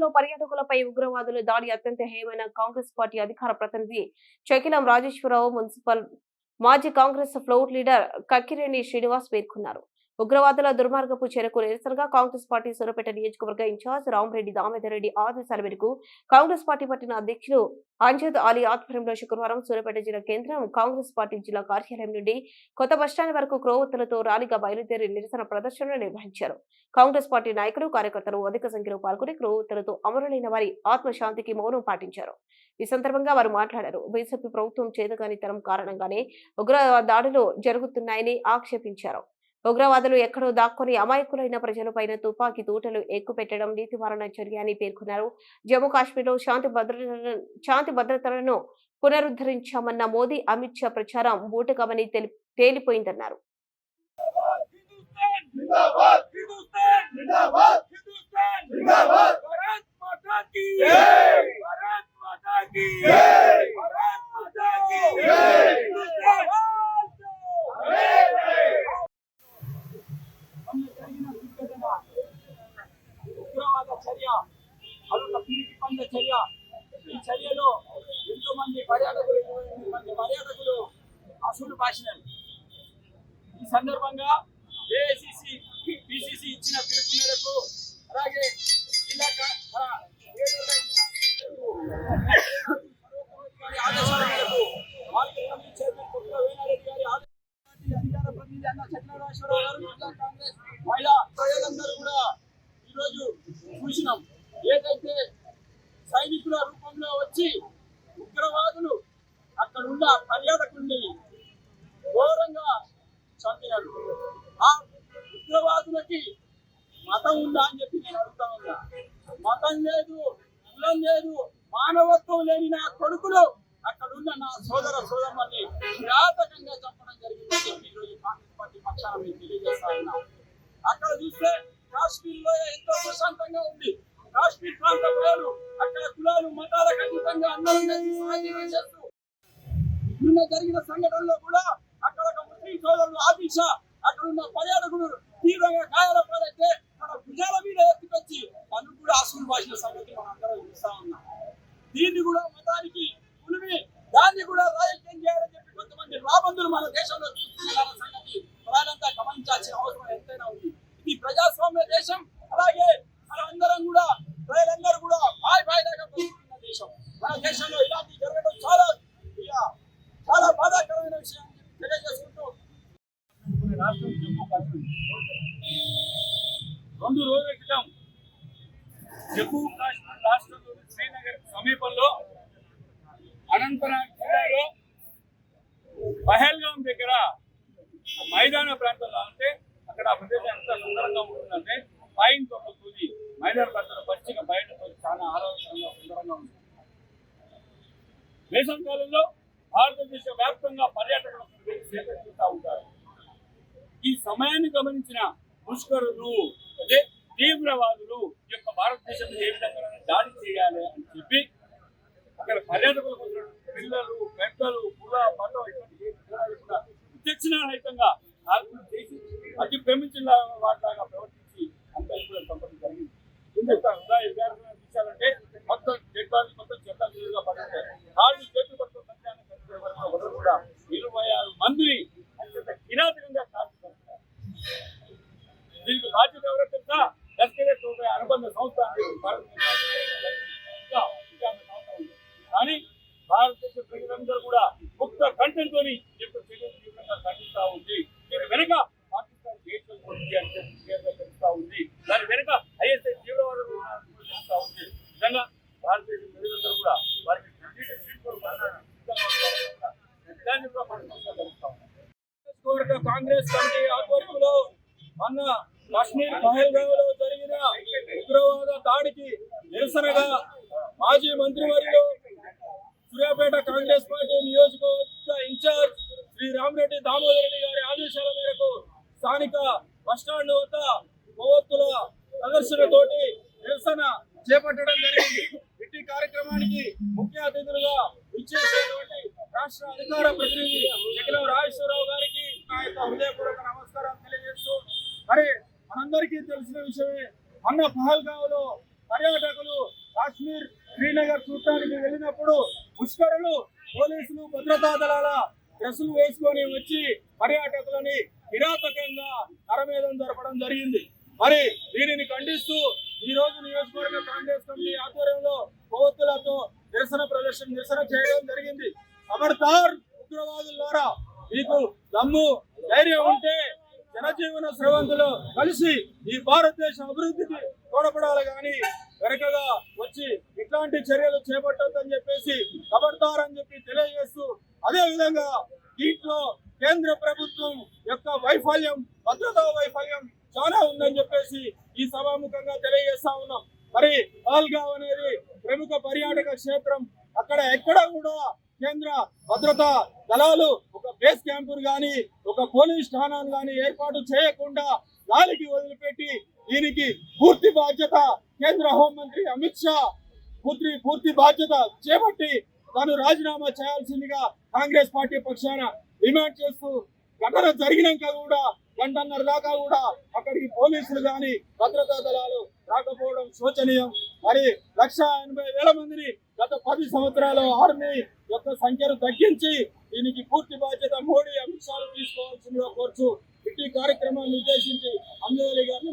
లో పర్యాటకులపై ఉగ్రవాదులు దాడి అత్యంత హేయమైన కాంగ్రెస్ పార్టీ అధికార ప్రతినిధి చకిలం రాజేశ్వరరావు మున్సిపల్ మాజీ Congress floor leader Kakkireni Srinivas పేర్కొన్నారు. ఉగ్రవాదుల దుర్మార్గపు చర్యకు నిరసనగా కాంగ్రెస్ పార్టీ సూరపేట నియోజకవర్గ ఇన్ఛార్జ్ రామరెడ్డి దామోదర్ రెడ్డి ఆదేశాల మేరకు కాంగ్రెస్ పార్టీ పట్టిన అధ్యక్షులు అంజద్ అలీ ఆధ్వర్యంలో శుక్రవారం సూర్యాపేట జిల్లా కేంద్రం కాంగ్రెస్ పార్టీ జిల్లా కార్యాలయం నుండి కొత్త బస్టాండ్ వరకు క్రోవత్తులతో ర్యాలీగా బయలుదేరి నిరసన ప్రదర్శనలు నిర్వహించారు. కాంగ్రెస్ పార్టీ నాయకులు కార్యకర్తలు అధిక సంఖ్యలో పాల్గొని క్రోవత్తులతో అమరులైన వారి ఆత్మశాంతికి మౌనం పాటించారు. ఈ సందర్భంగా వారు మాట్లాడారు. బీజేపీ ప్రభుత్వం చేతగానితనం కారణంగానే ఉగ్ర దాడులు జరుగుతున్నాయని ఆక్షేపించారు. ఉగ్రవాదులు ఎక్కడో దాక్కుని అమాయకులైన ప్రజలపైన తుపాకీ తూటలు ఎక్కుపెట్టడం నీతివారణ చర్య అని పేర్కొన్నారు. జమ్మూ కాశ్మీర్లో శాంతి భద్రత శాంతి భద్రతలను పునరుద్ధరించామన్న మోదీ అమిత్ షా ప్రచారం బూటకమని తేలిపోయిందన్నారు. భారత్ మాతా కీ మాతా కీ ఈ చర్యలో ఎంతో మంది పర్యాటకులు మంది పర్యాటకులు అసలు భాషణలు ఈ సందర్భంగా ఏఐసిసి పిసిసి ఇచ్చిన పిలుపు మేరకు అలాగే జిల్లా క- మన ఏలూరు గారి ఆదేశాల మేరకు మార్కెట్ కమిటీ చైర్మన్ కొత్త వేణారెడ్డి గారి ఆదేశాల అధికార ప్రతినిధి అన్న చక్రరాశ్వరరావు గారు జిల్లా కాంగ్రెస్ మహిళా ప్రజలందరూ కూడా ఈరోజు చూసినాం ఏదైతే సైనికుల రూపంలో వచ్చి ఉగ్రవాదులు అక్కడ ఉన్న పర్యాటకుల్ని ఘోరంగా చంపినారు ఆ ఉగ్రవాదులకి మతం ఉందా అని చెప్పి నేను అడుగుతా ఉన్నా. మతం లేదు కులం లేదు మానవత్వం లేని నా కొడుకులు అక్కడ ఉన్న నా సోదర సోదరుని కిరాతకంగా చంపడం జరిగిందని చెప్పి ఈరోజు కాంగ్రెస్ పార్టీ పక్షాన మేము తెలియజేస్తా ఉన్నాం. అక్కడ చూస్తే కాశ్మీర్లో ఎంతో ప్రశాంతంగా ఉంది. కాశ్మీర్ ప్రాంత ప్రజలు అక్కడ కులాలు మతాలకు అతీతంగా అందరం చేస్తూ. నిన్న జరిగిన సంఘటనలో కూడా అక్కడ ఒక ముస్లిం సోదరులు ఆదిశ అక్కడ ఉన్న పర్యాటకులు తీవ్రంగా గాయాల పాలైతే తన భుజాల మీద ఎత్తుకొచ్చి పన్ను కూడా అసలు భాషల సంగతి మనం అందరం చూస్తా ఉన్నాం. దీన్ని కూడా మతానికి పులిమి దాన్ని కూడా రాజకీయం చేయాలని చెప్పి కొంతమంది రాబందులు మన దేశంలో చూస్తున్న సంగతి ప్రజలంతా గమనించాల్సిన అవసరం ఎంతైనా ఉంది ఇది ప్రజాస్వామ్య దేశం అలాగే మన అందరం కూడా ప్రజలందరూ కూడా బాయ్ బాయ్ లాగా బతుకుతున్న దేశం మన దేశంలో ఇలాంటి జరగడం చాలా ఇక చాలా బాధాకరమైన విషయం అని చెప్పి తెలియజేసుకుంటూ రాష్ట్రం జమ్మూ కాశ్మీర్ రెండు రోజుల క్రితం జమ్మూ కాశ్మీర్ రాష్ట్రంలోని శ్రీనగర్ సమీపంలో అనంతనాగ్ జిల్లాలో పహల్గాం దగ్గర మైదాన ప్రాంతంలో అంటే అక్కడ ఆ ప్రదేశం ఎంత సుందరంగా ఉంటుందంటే పైన తోటతోని మైదాన ప్రాంతంలో పచ్చిక బయటతో చాలా ఆరోగ్యంగా సుందరంగా ఉంటుంది వేసవి కాలంలో భారతదేశ వ్యాప్తంగా పర్యాటకులు సేకరిస్తూ ఉంటారు. ఈ సమయాన్ని గమనించిన పుష్కరులు తీవ్రవాదులు ఈ యొక్క భారతదేశం ఏ విధంగా దాడి చేయాలి అని చెప్పి అక్కడ పర్యాటకులకు పిల్లలు పెద్దలు కుల మతం ఇటువంటి ఏ కూడా చేసి అతి ప్రేమించిన తోపే సంవత్సరాలు సంస్థ భారతదేశ కానీ భారతదేశ ప్రజలందరూ కూడా ముక్త కంఠంతో యొక్క తీవ్రంగా ఉంది. దీని వెనుక పాకిస్తాన్ దేశం ఉంది తెలుస్తా ఉంది. దాని వెనుక ఐఎస్ఐ తీవ్రవాదం కూడా ఉంది. నిజంగా భారతదేశ ప్రజలందరూ కూడా వారికి కాంగ్రెస్ కమిటీ ఆధ్వర్యంలో మొన్న కాశ్మీర్ పహల్గామ్ జరిగిన జరిగిన ఉగ్రవాద దాడికి నిరసనగా మాజీ మంత్రివర్యులు సూర్యాపేట కాంగ్రెస్ పార్టీ నియోజకవర్గ ఇన్ఛార్జ్ శ్రీ రామిరెడ్డి దామోదర్ రెడ్డి గారి ఆదేశాల మేరకు స్థానిక బస్టాండ్ వద్ద కొవ్వొత్తుల ప్రదర్శనతోటి నిరసన చేపట్టడం జరిగింది. ఇట్టి కార్యక్రమానికి ముఖ్య అతిథులుగా ఇచ్చేసినటువంటి రాష్ట్ర అధికార ప్రతినిధి చక్రం రాజేశ్వరరావు గారికి నా యొక్క హృదయపూర్వక మొన్న పహల్గావ్లో పర్యాటకులు కాశ్మీర్ శ్రీనగర్ చూడటానికి వెళ్ళినప్పుడు ముష్కరులు పోలీసులు భద్రతా దళాల డ్రెస్సులు వేసుకొని వచ్చి పర్యాటకులని కిరాతకంగా నరమేధం జరపడం జరిగింది. మరి దీనిని ఖండిస్తూ ఈ రోజు నియోజకవర్గ కాంగ్రెస్ కమిటీ ఆధ్వర్యంలో కొవ్వొత్తులతో నిరసన ప్రదర్శన నిరసన చేయడం జనజీవన స్రవంతులు కలిసి ఈ భారతదేశ అభివృద్ధికి తోడపడాలి కానీ వెనకగా వచ్చి ఇట్లాంటి చర్యలు చేపట్టొద్దని చెప్పేసి కబడతారని చెప్పి తెలియజేస్తూ అదే విధంగా దీంట్లో కేంద్ర ప్రభుత్వం యొక్క వైఫల్యం భద్రతా వైఫల్యం చాలా ఉందని చెప్పేసి ఈ సభాముఖంగా తెలియజేస్తా ఉన్నాం. మరి పాల్గావ్ అనేది ప్రముఖ పర్యాటక క్షేత్రం. అక్కడ ఎక్కడ కూడా కేంద్ర భద్రతా దళాలు బేస్ క్యాంపులు గాని ఒక పోలీస్ స్థానాన్ని గాని ఏర్పాటు చేయకుండా గాలికి వదిలిపెట్టి దీనికి పూర్తి బాధ్యత కేంద్ర హోంమంత్రి అమిత్ షా పూర్తి పూర్తి బాధ్యత చేపట్టి తాను రాజీనామా చేయాల్సిందిగా కాంగ్రెస్ పార్టీ పక్షాన డిమాండ్ చేస్తూ ఘటన జరిగినాక కూడా గంటన్నర దాకా కూడా అక్కడికి పోలీసులు కానీ భద్రతా దళాలు రాకపోవడం శోచనీయం. మరి లక్ష ఎనభై వేల మందిని గత పది సంవత్సరాలు ఆర్మీ యొక్క సంఖ్యను తగ్గించి దీనికి పూర్తి బాధ్యత మోడీ అమిత్ షాలు తీసుకోవాల్సిందిగా కోరుచు. ఇట్టి కార్యక్రమాన్ని ఉద్దేశించి అంజలి గారిని